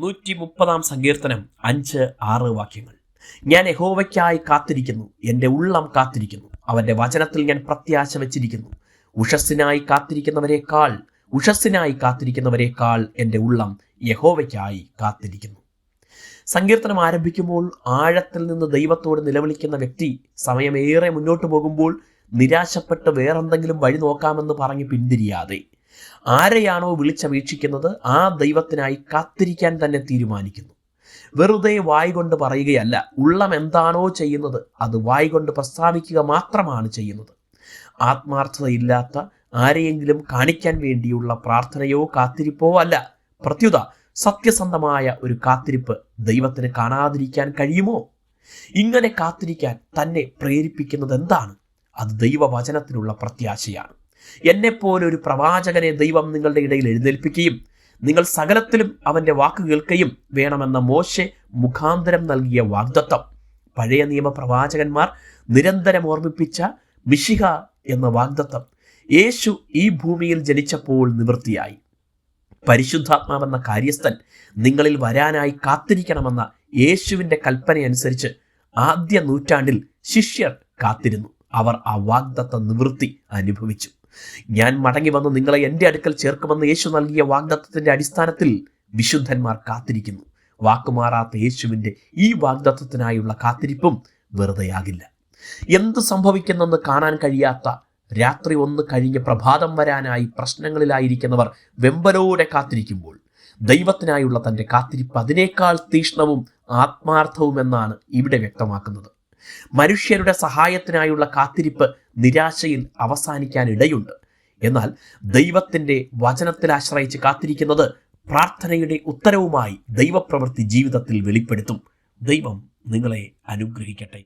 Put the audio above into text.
നൂറ്റി മുപ്പതാം സങ്കീർത്തനം അഞ്ച് ആറ് വാക്യങ്ങൾ. ഞാൻ യഹോവയ്ക്കായി കാത്തിരിക്കുന്നു എന്റെ ഉള്ളം കാത്തിരിക്കുന്നു അവന്റെ വചനത്തിൽ ഞാൻ പ്രത്യാശ വച്ചിരിക്കുന്നു. ഉഷസ്സിനായി കാത്തിരിക്കുന്നവരെക്കാൾ ഉഷസ്സിനായി കാത്തിരിക്കുന്നവരെക്കാൾ എന്റെ ഉള്ളം യഹോവയ്ക്കായി കാത്തിരിക്കുന്നു. സങ്കീർത്തനം ആരംഭിക്കുമ്പോൾ ആഴത്തിൽ നിന്ന് ദൈവത്തോട് നിലവിളിക്കുന്ന വ്യക്തി സമയമേറെ മുന്നോട്ട് പോകുമ്പോൾ നിരാശപ്പെട്ട് വേറെന്തെങ്കിലും വഴി നോക്കാമെന്ന് പറഞ്ഞ് പിന്തിരിയാതെ ആരെയാണോ വിളിച്ചപേക്ഷിക്കുന്നത് ആ ദൈവത്തിനായി കാത്തിരിക്കാൻ തന്നെ തീരുമാനിക്കുന്നു. വെറുതെ വായ് കൊണ്ട് പറയുകയല്ല ഉള്ളം എന്താണോ ചെയ്യുന്നത് അത് വായ് കൊണ്ട് പ്രസ്താവിക്കുക മാത്രമാണ് ചെയ്യുന്നത്. ആത്മാർത്ഥതയില്ലാത്ത ആരെയെങ്കിലും കാണിക്കാൻ വേണ്ടിയുള്ള പ്രാർത്ഥനയോ കാത്തിരിപ്പോ അല്ല പ്രത്യുത സത്യസന്ധമായ ഒരു കാത്തിരിപ്പ് ദൈവത്തിന് കാണാതിരിക്കാൻ കഴിയുമോ? ഇങ്ങനെ കാത്തിരിക്കാൻ തന്നെ പ്രേരിപ്പിക്കുന്നത് എന്താണ്? അത് ദൈവവചനത്തിലുള്ള പ്രത്യാശയാണ്. എന്നെപ്പോലെ ഒരു പ്രവാചകനെ ദൈവം നിങ്ങളുടെ ഇടയിൽ എഴുന്നേൽപ്പിക്കുകയും നിങ്ങൾ സകലത്തിലും അവന്റെ വാക്ക് കേൾക്കുകയും വേണമെന്ന മോശെ മുഖാന്തരം നൽകിയ വാഗ്ദത്തം. പഴയ നിയമ പ്രവാചകന്മാർ നിരന്തരം ഓർമ്മിപ്പിച്ച മിഷിക എന്ന വാഗ്ദത്തം യേശു ഈ ഭൂമിയിൽ ജനിച്ചപ്പോൾ നിവൃത്തിയായി. പരിശുദ്ധാത്മാവെന്ന കാര്യസ്ഥൻ നിങ്ങളിൽ വരാനായി കാത്തിരിക്കണമെന്ന യേശുവിന്റെ കൽപ്പനയനുസരിച്ച് ആദ്യ നൂറ്റാണ്ടിൽ ശിഷ്യർ കാത്തിരുന്നു. അവർ ആ വാഗ്ദത്ത നിവൃത്തി അനുഭവിച്ചു. ഞാൻ മടങ്ങി വന്ന് നിങ്ങളെ എന്റെ അടുക്കൽ ചേർക്കുമെന്ന് യേശു നൽകിയ വാഗ്ദത്വത്തിന്റെ അടിസ്ഥാനത്തിൽ വിശുദ്ധന്മാർ കാത്തിരിക്കുന്നു. വാക്കുമാറാത്ത യേശുവിന്റെ ഈ വാഗ്ദത്തത്തിനായുള്ള കാത്തിരിപ്പും വെറുതെയാകില്ല. എന്ത് സംഭവിക്കുന്നെന്ന് കാണാൻ കഴിയാത്ത രാത്രി ഒന്ന് കഴിഞ്ഞ് പ്രഭാതം വരാനായി പ്രശ്നങ്ങളിലായിരിക്കുന്നവർ വെമ്പലോടെ കാത്തിരിക്കുമ്പോൾ ദൈവത്തിനായുള്ള തന്റെ കാത്തിരിപ്പ് അതിനേക്കാൾ തീഷ്ണവും ആത്മാർത്ഥവുമെന്നാണ് ഇവിടെ വ്യക്തമാക്കുന്നത്. മനുഷ്യരുടെ സഹായത്തിനായുള്ള കാത്തിരിപ്പ് നിരാശയിൽ അവസാനിക്കാനിടയുണ്ട്. എന്നാൽ ദൈവത്തിന്റെ വചനത്തിൽ ആശ്രയിച്ച് കാത്തിരിക്കുന്നത് പ്രാർത്ഥനയുടെ ഉത്തരവുമായി ദൈവപ്രവൃത്തി ജീവിതത്തിൽ വെളിപ്പെടുത്തും. ദൈവം നിങ്ങളെ അനുഗ്രഹിക്കട്ടെ.